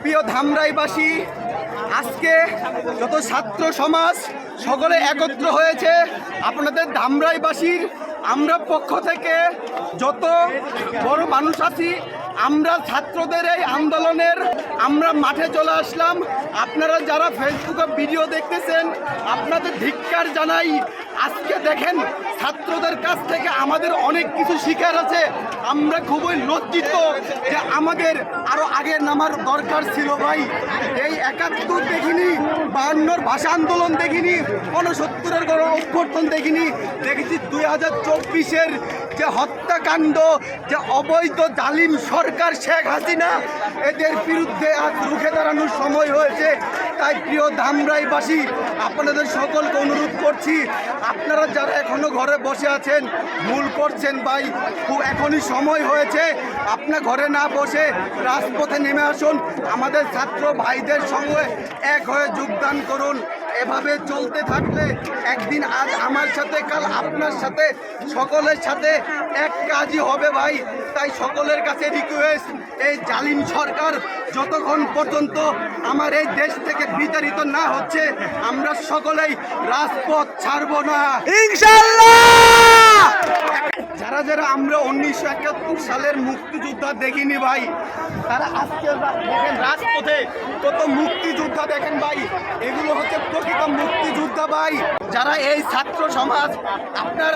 প্রিয় ধামরাইবাসী, আজকে যত ছাত্র সমাজ সকলে একত্র হয়েছে, আপনাদের ধামরাইবাসীর আমরা পক্ষ থেকে যত বড় মানুষ আছি আমরা ছাত্রদের এই আন্দোলনের, আমরা মাঠে চলে আসলাম। আপনারা যারা ফেসবুকে ভিডিও দেখতেছেন, আপনাদের ধিক্কার জানাই। আজকে দেখেন, ছাত্রদের কাছ থেকে আমাদের অনেক কিছু শিকার আছে। আমরা খুবই লজ্জিত যে আমাদের আরও আগে নামার দরকার ছিল ভাই। এই একাত্তর দেখিনি, বাহান্নর ভাষা আন্দোলন দেখিনি, উনসত্তরের গণ অভ্যর্থন দেখিনি। দেখেছি দুই হাজার চব্বিশের যে হত্যাকাণ্ড, যে অবৈধ জালিম সরকার শেখ হাসিনা, এদের বিরুদ্ধে আজ রুখে দাঁড়ানোর সময় হয়েছে। তাই প্রিয় ধামরাইবাসী, আপনাদের সকলকে অনুরোধ করছি, আপনারা যারা এখনও ঘরে বসে আছেন, ভুল করছেন ভাই, খুব এখনই সময় হয়েছে আপনার ঘরে না বসে রাজপথে নেমে আসুন। আমাদের ছাত্র ভাইদের সঙ্গে এক হয়ে যোগদান করুন। এভাবে চলতে থাকলে একদিন আজ আমার সাথে, কাল আপনার সাথে, সকলের সাথে এক কাজই হবে ভাই। তাই সকলের কাছে রিকোয়েস্ট এই জালিম সরকার যতক্ষণ পর্যন্ত আমার এই দেশ থেকে বিতাড়িত না হচ্ছে, আমরা সকলেই রাজপথ ছাড়বো না। ইনশাল্লাহ যারা আমরা উনিশশো একাত্তর সালের মুক্তিযোদ্ধা দেখিনি ভাই। তারা আজকে দেখেন রাজপথে কত মুক্তিযোদ্ধা দেখেন ভাই। এগুলো হচ্ছে প্রকৃত মুক্তিযোদ্ধা ভাই। যারা এই ছাত্র সমাজ আপনার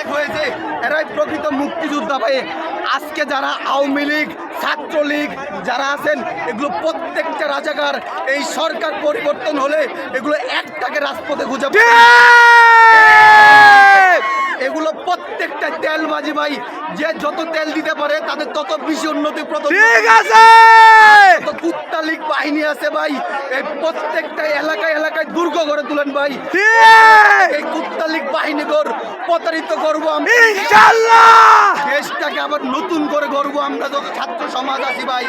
এক হয়েছে, এরাই প্রকৃত মুক্তিযোদ্ধা ভাই। আজকে যারা আওয়ামী লীগ, ছাত্রলীগ যারা আছেন, এগুলো প্রত্যেকটা রাজাকার, এই সরকার পরিবর্তন হলে এগুলো একটাকে রাজপথে খুঁজে। এগুলো প্রত্যেকটা তেল তেলবাজি ভাই। যে যত তেল দিতে পারে তাদের তত বেশি উন্নতি ঠিক আছে! যত কুত্তা বাহিনী আছে ভাই। এই প্রত্যেকটা এলাকায় এলাকায় দুর্গ করে তুলেন ভাই। এই কুত্তালিক বাহিনী গর প্রতারিত করব আমরা। ইনশাল্লাহ দেশটাকে আবার নতুন করে গড়বো আমরা যত ছাত্র সমাজ আছি ভাই।